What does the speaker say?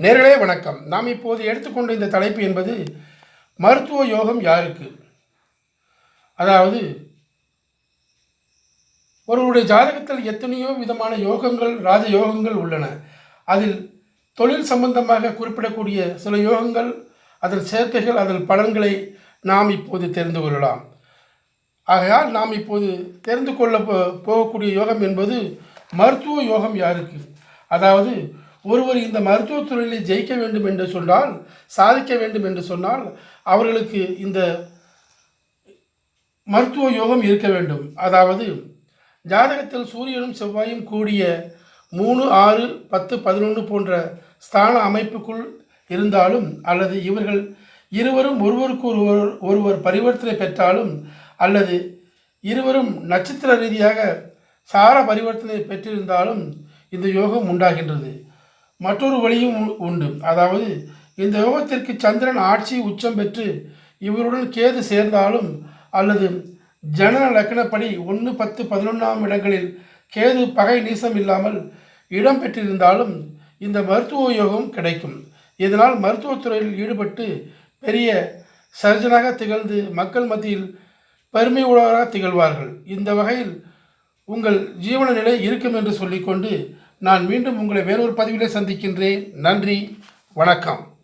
நேர்களே வணக்கம். நாம் இப்போது எடுத்துக்கொண்ட இந்த தலைப்பு என்பது மருத்துவ யோகம் யாருக்கு? அதாவது ஒருவருடைய ஜாதகத்தில் எத்தனையோ விதமான யோகங்கள் ராஜ யோகங்கள் உள்ளன. அதில் தொழில் சம்பந்தமாக குறிப்பிடக்கூடிய சில யோகங்கள் அதன் சேர்க்கைகள் அதன் பலன்களை நாம் இப்போது தெரிந்து கொள்ளலாம். ஆகையால் நாம் இப்போது தெரிந்து கொள்ள போ- போகக்கூடிய யோகம் என்பது மருத்துவ யோகம் யாருக்கு? அதாவது ஒருவர் இந்த மருத்துவத் துறையில் ஜெயிக்க வேண்டும் என்று சொன்னால் சாதிக்க வேண்டும் என்று சொன்னால் அவர்களுக்கு இந்த மருத்துவ யோகம் இருக்க வேண்டும். அதாவது ஜாதகத்தில் சூரியனும் செவ்வாயும் கூடிய மூணு ஆறு பத்து பதினொன்று போன்ற ஸ்தான அமைப்புக்குள் இருந்தாலும் அல்லது இவர்கள் இருவரும் ஒருவருக்கு ஒருவர் ஒருவர் பரிவர்த்தனை பெற்றாலும் அல்லது இருவரும் நட்சத்திர ரீதியாக சார பரிவர்த்தனை பெற்றிருந்தாலும் இந்த யோகம் உண்டாகின்றது. மற்றொரு வழியும் உ- உண்டு. அதாவது இந்த யோகத்திற்கு சந்திரன் ஆட்சி உச்சம் பெற்று இவருடன் கேது சேர்ந்தாலும் அல்லது ஜனன லக்னப்படி ஒன்று பத்து பதினொன்றாம் இடங்களில் கேது பகை நீசம் இல்லாமல் இடம் பெற்றிருந்தாலும் இந்த மருத்துவ யோகம் கிடைக்கும். இதனால் மருத்துவத்துறையில் ஈடுபட்டு பெரிய சர்ஜனாக திகழ்ந்து மக்கள் மத்தியில் பெருமை உள்ளவராக திகழ்வார்கள். இந்த வகையில் உங்கள் ஜீவன நிலை இருக்கும் என்று சொல்லிக்கொண்டு நான் மீண்டும் உங்களை வேறொரு பதிவிலே சந்திக்கின்றேன். நன்றி. வணக்கம்.